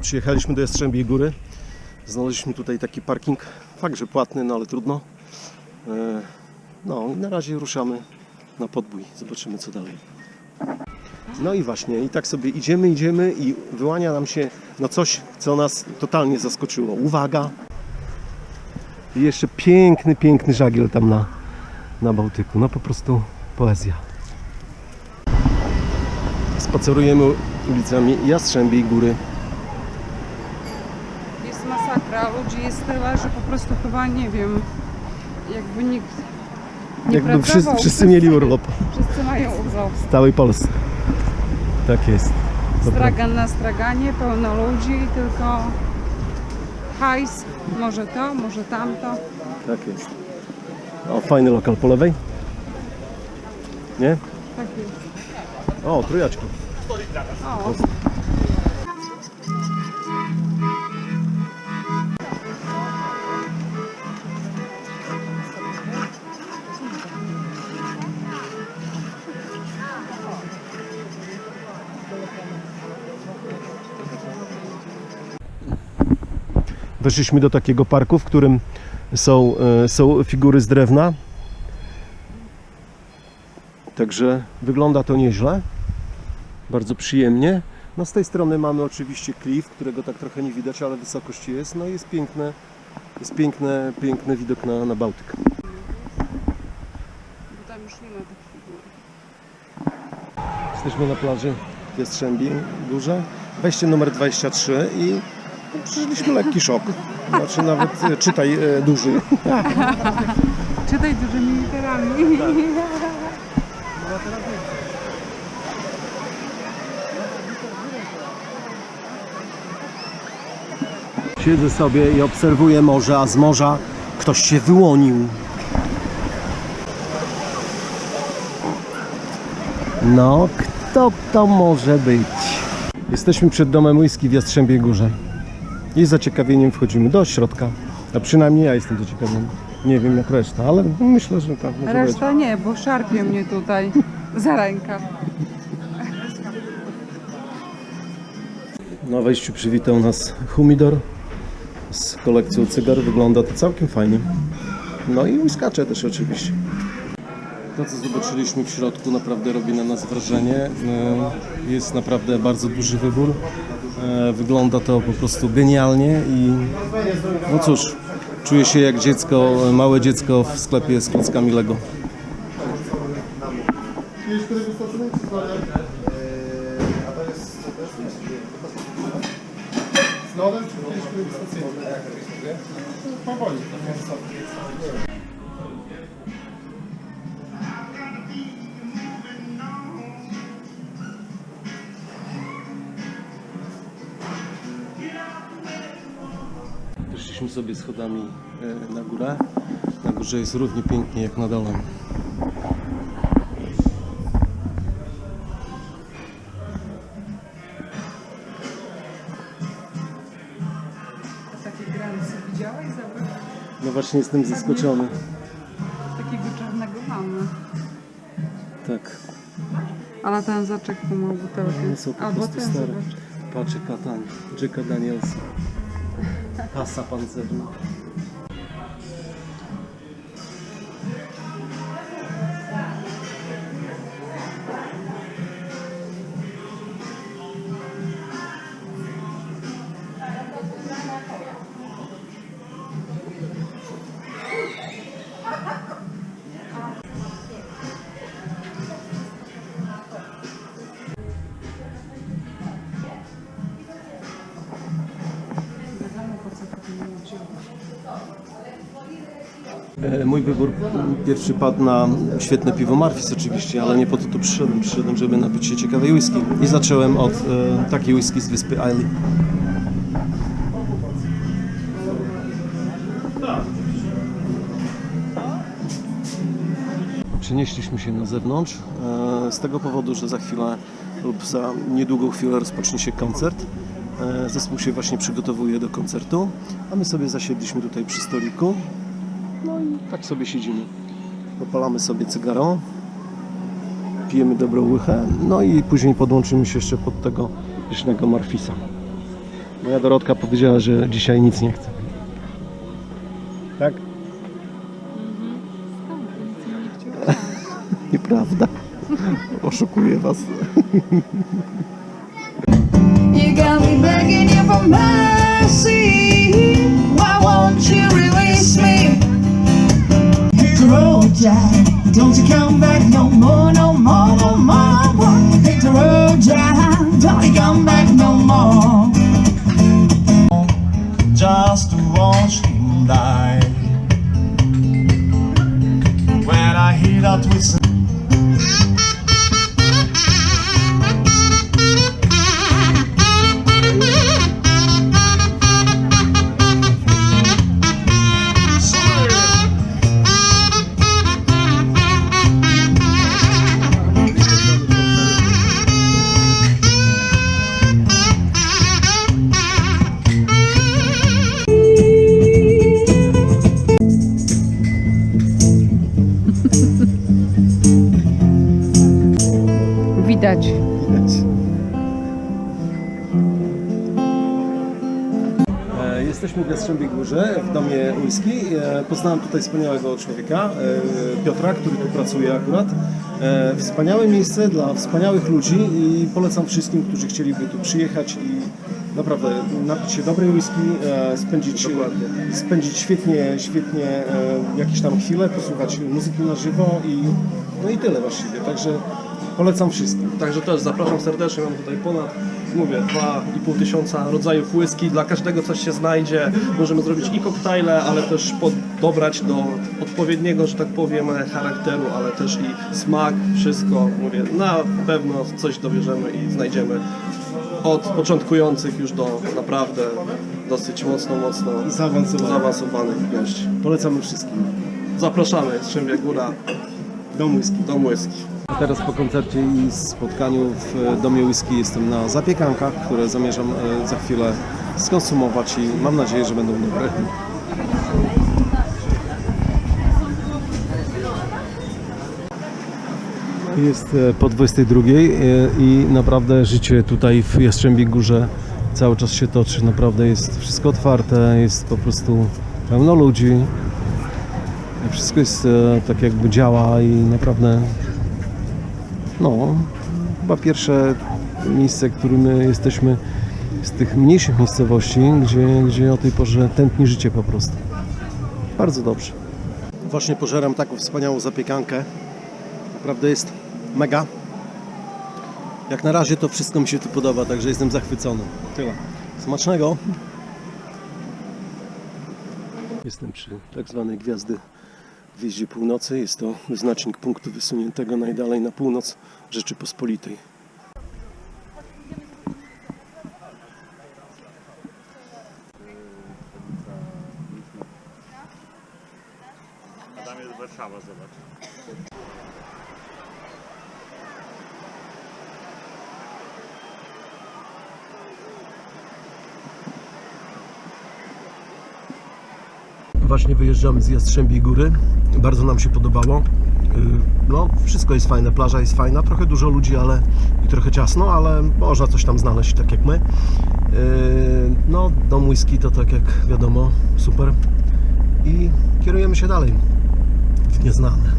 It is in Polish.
przyjechaliśmy do Jastrzębiej Góry. Znaleźliśmy tutaj taki parking, fakt, że płatny, no ale trudno. E, No i na razie ruszamy na podbój. Zobaczymy co dalej. No i właśnie, i tak sobie idziemy, idziemy i wyłania nam się no coś, co nas totalnie zaskoczyło. Uwaga! I jeszcze piękny, piękny żagiel tam na, na Bałtyku. No po prostu poezja. Spacerujemy ulicami Jastrzębiej Góry. Masakra, ludzi jest tyle, że po prostu chyba nie wiem, jakby nikt nie Jakby pracował. wszyscy, wszyscy mieli urlop Wszyscy mają urlop. w całej Polsce. Tak jest. Dobra. Stragan na straganie, pełno ludzi, tylko hajs, może to, może tamto. Tak jest. O, fajny lokal po lewej. Nie? Tak jest. O, trójaczki. O, Weszliśmy do takiego parku, w którym są, e, są figury z drewna. Także wygląda to nieźle. Bardzo przyjemnie. No z tej strony mamy oczywiście klif, którego tak trochę nie widać, ale wysokość jest. No i jest piękne, jest piękne, piękny widok na, na Bałtyk. tam już nie ma tych figur. Jesteśmy na plaży w Jastrzębiej Górze. Wejście numer 23 i przeżyliśmy lekki szok. Znaczy nawet e, czytaj e, duży. Czytaj dużymi literami. Siedzę sobie i obserwuję morze, a z morza ktoś się wyłonił. No, kto to może być? Jesteśmy przed domem whisky w Jastrzębiej Górze. I z zaciekawieniem wchodzimy do środka. A przynajmniej ja jestem zaciekawiony. Nie wiem jak reszta, ale myślę, że tak może być. Reszta nie, bo szarpie mnie tutaj za rękę. Na wejściu przywitał nas humidor z kolekcją cygar. Wygląda to całkiem fajnie. No i łyskacze też oczywiście. To co zobaczyliśmy w środku naprawdę robi na nas wrażenie. E, Jest naprawdę bardzo duży wybór. E, Wygląda to po prostu genialnie i no cóż, czuję się jak dziecko, małe dziecko w sklepie z klockami Lego. Wyszliśmy sobie schodami e, na górę. Na górze jest równie pięknie jak na dole. Takie granice widziałeś? No właśnie jestem zaskoczony. Takiego czarnego mamy. Tak. A na ten zaczek ma butelkę. One są po prostu stare. Patrz Jacka Danielsa. passa pansarna. Mój wybór pierwszy padł na świetne piwo Marfis oczywiście, ale nie po to tu przyszedłem. Przyszedłem, żeby napić się ciekawej whisky. I zacząłem od e, takiej whisky z wyspy Isle. Przenieśliśmy się na zewnątrz e, z tego powodu, że za chwilę lub za niedługą chwilę rozpocznie się koncert. E, Zespół się właśnie przygotowuje do koncertu, a my sobie zasiedliśmy tutaj przy stoliku. No i tak sobie siedzimy. Popalamy sobie cygaro, pijemy dobrą łychę, no i później podłączymy się jeszcze pod tego pysznego Marfisa. Moja Dorotka powiedziała, że dzisiaj nic nie chce. Tak? Nieprawda. Oszukuję was. You got me begging you for mercy. Come back no more, no more, no more. Hit the road, Jack. Don't you come back no more. just to watch him die. When I hear that whistle. Widać. E, Jesteśmy w Jastrzębiej Górze, w domie whisky. E, Poznałem tutaj wspaniałego człowieka, e, Piotra, który tu pracuje akurat. E, Wspaniałe miejsce dla wspaniałych ludzi i polecam wszystkim, którzy chcieliby tu przyjechać i naprawdę napić się dobrej whisky, spędzić, spędzić świetnie, świetnie jakieś tam chwile, posłuchać muzyki na żywo i no i tyle właściwie. Także polecam wszystkim. Także też zapraszam serdecznie, mam tutaj ponad, mówię, 2,5 tysiąca rodzajów whisky, dla każdego coś się znajdzie, możemy zrobić i koktajle, ale też dobrać do odpowiedniego, że tak powiem, charakteru, ale też i smak, wszystko, mówię, na pewno coś dobierzemy i znajdziemy od początkujących już do naprawdę dosyć mocno, mocno Zaawansowane. zaawansowanych gości. Polecamy wszystkim. Zapraszamy, Strzębia Góra, Dom whisky. Dom Whisky. Teraz po koncercie i spotkaniu w Domie Whisky jestem na zapiekankach, które zamierzam e, za chwilę skonsumować i mam nadzieję, że będą dobre. Jest e, po 22 e, i naprawdę życie tutaj w Jastrzębiej Górze cały czas się toczy. Naprawdę jest wszystko otwarte, jest po prostu pełno ludzi. Wszystko jest e, tak jakby działa i naprawdę no, chyba pierwsze miejsce, którym my jesteśmy z tych mniejszych miejscowości, gdzie, gdzie o tej porze tętni życie po prostu. Bardzo dobrze. Właśnie pożeram taką wspaniałą zapiekankę. Naprawdę jest mega. Jak na razie to wszystko mi się tu podoba, także jestem zachwycony. Tyle. Smacznego. Jestem przy tak zwanej gwiazdy w Wieździe Północy. Jest to wyznacznik punktu wysuniętego najdalej na północ Rzeczypospolitej. Tam jest Warszawa, zobacz. Właśnie wyjeżdżamy z Jastrzębiej Góry. Bardzo nam się podobało. Yy, No, wszystko jest fajne, plaża jest fajna, trochę dużo ludzi, ale i trochę ciasno, ale można coś tam znaleźć, tak jak my. Yy, No, dom whisky to tak jak wiadomo, super. I kierujemy się dalej w nieznane.